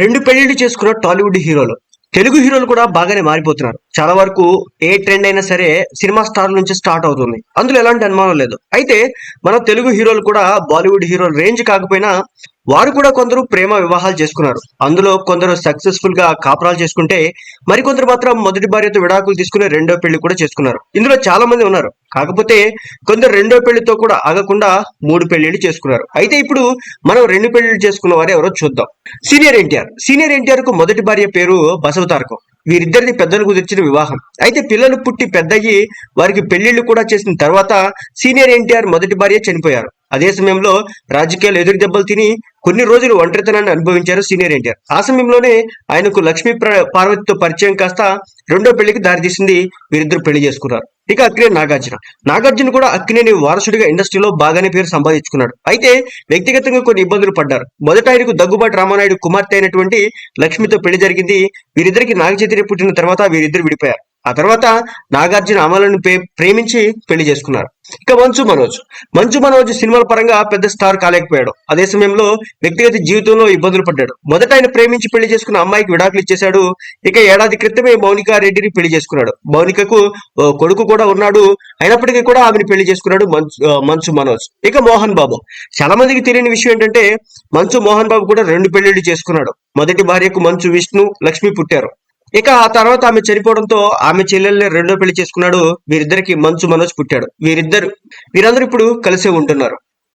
రెండు పెళ్ళిళ్ళు చేసుకున్న టాలీవుడ్ హీరోలు. తెలుగు హీరోలు కూడా బాగానే మారిపోతున్నారు. చాలా వరకు ఏ ట్రెండ్ అయినా సరే సినిమా స్టార్ నుంచి స్టార్ట్ అవుతుంది. అందులో ఎలాంటి అనుమానం లేదు. అయితే మన తెలుగు హీరోలు కూడా బాలీవుడ్ హీరోల రేంజ్ కాకపోయినా వారు కూడా కొందరు ప్రేమ వివాహాలు చేసుకున్నారు. అందులో కొందరు సక్సెస్ఫుల్గా కాపురాలు చేసుకుంటే మరికొందరు మాత్రం మొదటి భార్యతో విడాకులు తీసుకుని రెండో పెళ్ళి కూడా చేసుకున్నారు. ఇందులో చాలా మంది ఉన్నారు. కాకపోతే కొందరు రెండో పెళ్ళితో కూడా ఆగకుండా మూడు పెళ్ళిళ్ళు చేసుకున్నారు. అయితే ఇప్పుడు మనం రెండు పెళ్ళిళ్ళు చేసుకున్న వారు ఎవరో చూద్దాం. సీనియర్ ఎన్టీఆర్. సీనియర్ ఎన్టీఆర్కు మొదటి భార్య పేరు బసవతారకం. వీరిద్దరిది పెద్దలు కుదిర్చిన వివాహం. అయితే పిల్లలు పుట్టి పెద్దయ్యి వారికి పెళ్ళిళ్ళు కూడా చేసిన తర్వాత సీనియర్ ఎన్టీఆర్ మొదటి భార్య చనిపోయారు. అదే సమయంలో రాజకీయాలు ఎదురు దెబ్బలు తిని కొన్ని రోజులు ఒంటరితనాన్ని అనుభవించారు సీనియర్ ఎన్టీఆర్. ఆ సమయంలోనే ఆయనకు లక్ష్మీ పార్వతితో పరిచయం కాస్త రెండో పెళ్ళికి దారితీసింది వీరిద్దరు పెళ్ళి చేసుకున్నారు. ఇక అక్కినే నాగార్జున. నాగార్జున కూడా అక్కినేని వారసుడిగా ఇండస్ట్రీలో బాగానే పేరు సంపాదించుకున్నాడు. అయితే వ్యక్తిగతంగా కొన్ని ఇబ్బందులు పడ్డారు. మొదట ఆయనకు దగ్గుబాటి రామానాయుడు కుమార్తె అయినటువంటి లక్ష్మితో పెళ్ళి జరిగింది. వీరిద్దరికి నాగచైతన్య పుట్టిన తర్వాత వీరిద్దరు విడిపోయారు. ఆ తర్వాత నాగార్జున అమలను ప్రే- ప్రేమించి పెళ్ళి చేసుకున్నారు. ఇక మంచు మనోజ్. మంచు మనోజ్ సినిమాల పరంగా పెద్ద స్టార్ కాలేకపోయాడు. అదే సమయంలో వ్యక్తిగత జీవితంలో ఇబ్బందులు పడ్డాడు. మొదట ఆయన ప్రేమించి పెళ్ళి చేసుకున్న అమ్మాయికి విడాకులు ఇచ్చేశాడు. ఇక ఏడాది క్రితమే మౌనికా రెడ్డిని పెళ్ళి చేసుకున్నాడు. మౌనికకు కొడుకు కూడా ఉన్నాడు. అయినప్పటికీ కూడా ఆమెను పెళ్ళి చేసుకున్నాడు మంచు మంచు మనోజ్. ఇక మోహన్ బాబు. చాలా మందికి తెలియని విషయం ఏంటంటే మంచు మోహన్ బాబు కూడా రెండు పెళ్ళిళ్ళు చేసుకున్నాడు. మొదటి భార్యకు మంచు విష్ణు లక్ష్మి పుట్టారు. ఇక ఆ తర్వాత ఆమె చనిపోవడంతో ఆమె చెల్లెల్ని రెండో పెళ్ళి చేసుకున్నాడు వీరిద్దరికి మంచు మనోజ్ పుట్టాడు. వీరిద్దరు వీరందరూ ఇప్పుడు కలిసే ఉంటున్నారు.